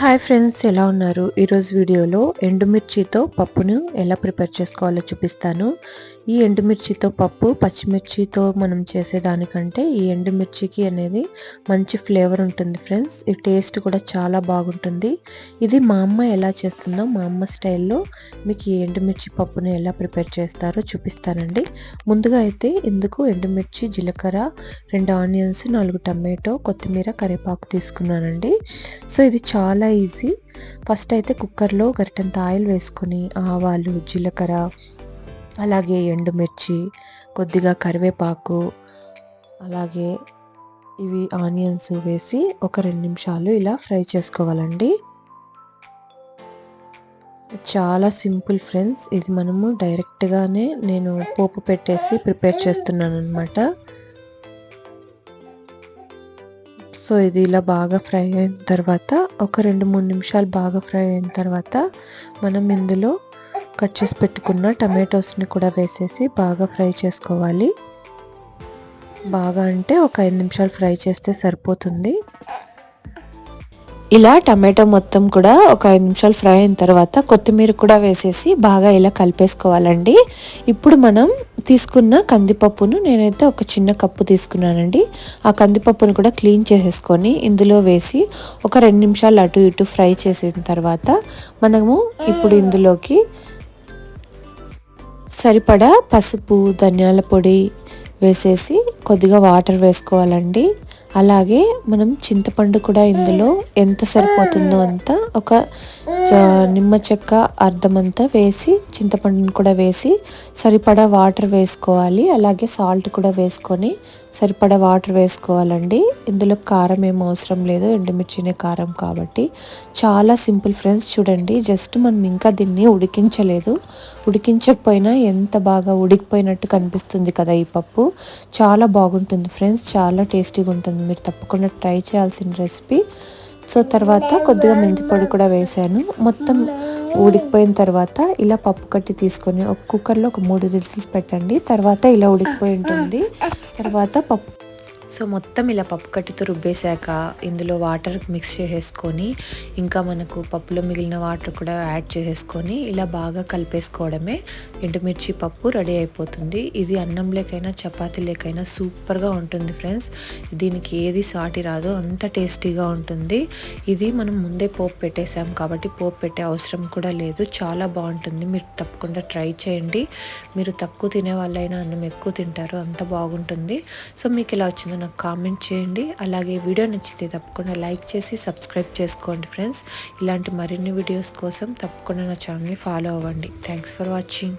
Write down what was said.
Hi friends ఎలా ఉన్నారు? ఈరోజు వీడియోలో ఎండుమిర్చితో పప్పును ఎలా ప్రిపేర్ చేసుకోవాలో చూపిస్తాను. ఈ ఎండుమిర్చితో పప్పు పచ్చిమిర్చితో మనం చేసేదానికంటే ఈ ఎండుమిర్చికి అనేది మంచి ఫ్లేవర్ ఉంటుంది ఫ్రెండ్స్. ఈ టేస్ట్ కూడా చాలా బాగుంటుంది. ఇది మా అమ్మ ఎలా చేస్తుందో మా అమ్మ స్టైల్లో మీకు ఈ ఎండుమిర్చి పప్పును ఎలా ప్రిపేర్ చేస్తారో చూపిస్తానండి. ముందుగా అయితే ఇందుకు ఎండుమిర్చి జీలకర్ర రెండు ఆనియన్స్ నాలుగు టమాటో కొత్తిమీర కరివేపాకు తీసుకున్నానండి. సో ఇది చాలా ఈజీ. ఫస్ట్ అయితే కుక్కర్లో గరిటంత ఆయిల్ వేసుకొని ఆవాలు జీలకర్ర అలాగే ఎండుమిర్చి కొద్దిగా కరివేపాకు అలాగే ఇవి ఆనియన్స్ వేసి ఒక రెండు నిమిషాలు ఇలా ఫ్రై చేసుకోవాలండి. చాలా సింపుల్ ఫ్రెండ్స్. ఇది మనము డైరెక్ట్గానే నేను పోపు పెట్టేసి ప్రిపేర్ చేస్తున్నాను అనమాట సో ఇది ఇలా బాగా ఫ్రై అయిన తర్వాత ఒక రెండు మూడు నిమిషాలు బాగా ఫ్రై అయిన తర్వాత మనం ఇందులో కట్ చేసి పెట్టుకున్న టమాటోస్ని కూడా వేసేసి బాగా ఫ్రై చేసుకోవాలి. బాగా అంటే ఒక ఐదు నిమిషాలు ఫ్రై చేస్తే సరిపోతుంది. ఇలా టమాటో మొత్తం కూడా ఒక ఐదు నిమిషాలు ఫ్రై అయిన తర్వాత కొత్తిమీర కూడా వేసేసి బాగా ఇలా కలిపేసుకోవాలండి. ఇప్పుడు మనం తీసుకున్న కందిపప్పును నేనైతే ఒక చిన్న కప్పు తీసుకున్నానండి. ఆ కందిపప్పును కూడా క్లీన్ చేసేసుకొని ఇందులో వేసి ఒక రెండు నిమిషాలు అటు ఇటు ఫ్రై చేసిన తర్వాత మనము ఇప్పుడు ఇందులోకి సరిపడా పసుపు ధనియాల పొడి వేసేసి కొద్దిగా వాటర్ వేసుకోవాలండి. అలాగే మనం చింతపండు కూడా ఇందులో ఎంత సరిపోతుందో అంత ఒక నిమ్మ చెక్క అర్ధమంతా వేసి చింతపండుని కూడా వేసి సరిపడా వాటర్ వేసుకోవాలి. అలాగే సాల్ట్ కూడా వేసుకొని సరిపడా వాటర్ వేసుకోవాలండి. ఇందులో కారం ఏం అవసరం లేదు. ఎండుమిర్చినే కారం కాబట్టి. చాలా సింపుల్ ఫ్రెండ్స్ చూడండి. జస్ట్ మనం ఇంకా దీన్ని ఉడికించలేదు. ఉడికించకపోయినా ఎంత బాగా ఉడికిపోయినట్టు కనిపిస్తుంది కదా ఈ పప్పు. చాలా బాగుంటుంది ఫ్రెండ్స్. చాలా టేస్టీగా ఉంటుంది. మీరు తప్పకుండా ట్రై చేయాల్సిన రెసిపీ. సో తర్వాత కొద్దిగా మెంతి పొడి కూడా వేసాను మొత్తం ఉడికిపోయిన తర్వాత ఇలా పప్పు కట్టి తీసుకొని ఒక కుక్కర్లో ఒక మూడు విజిల్స్ పెట్టండి. తర్వాత ఇలా ఉడికిపోయి ఉంటుంది. తర్వాత పప్పు సో మొత్తం ఇలా పప్పు కట్టితో రుబ్బేశాక ఇందులో వాటర్ మిక్స్ చేసేసుకొని ఇంకా మనకు పప్పులో మిగిలిన వాటర్ కూడా యాడ్ చేసేసుకొని ఇలా బాగా కలిపేసుకోవడమే ఎండుమిర్చి పప్పు రెడీ అయిపోతుంది. ఇది అన్నం లేకైనా చపాతీ లేకైనా సూపర్గా ఉంటుంది ఫ్రెండ్స్. దీనికి ఏది సాటి రాదు అంత టేస్టీగా ఉంటుంది. ఇది మనం ముందే పోపు పెట్టేసాం కాబట్టి పోపు పెట్టే అవసరం కూడా లేదు. చాలా బాగుంటుంది. మీరు తప్పకుండా ట్రై చేయండి. మీరు తక్కువ తినే వాళ్ళైనా అన్నం ఎక్కువ తింటారు అంత బాగుంటుంది. సో మీకు ఇలా వచ్చిందని నాకు కామెంట్ చేయండి. అలాగే వీడియో నచ్చితే తప్పకుండా లైక్ చేసి సబ్స్క్రైబ్ చేసుకోండి ఫ్రెండ్స్ ఇలాంటి మరిన్ని వీడియోస్ కోసం తప్పకుండా నా ఛానల్ని ఫాలో అవ్వండి. Thanks for watching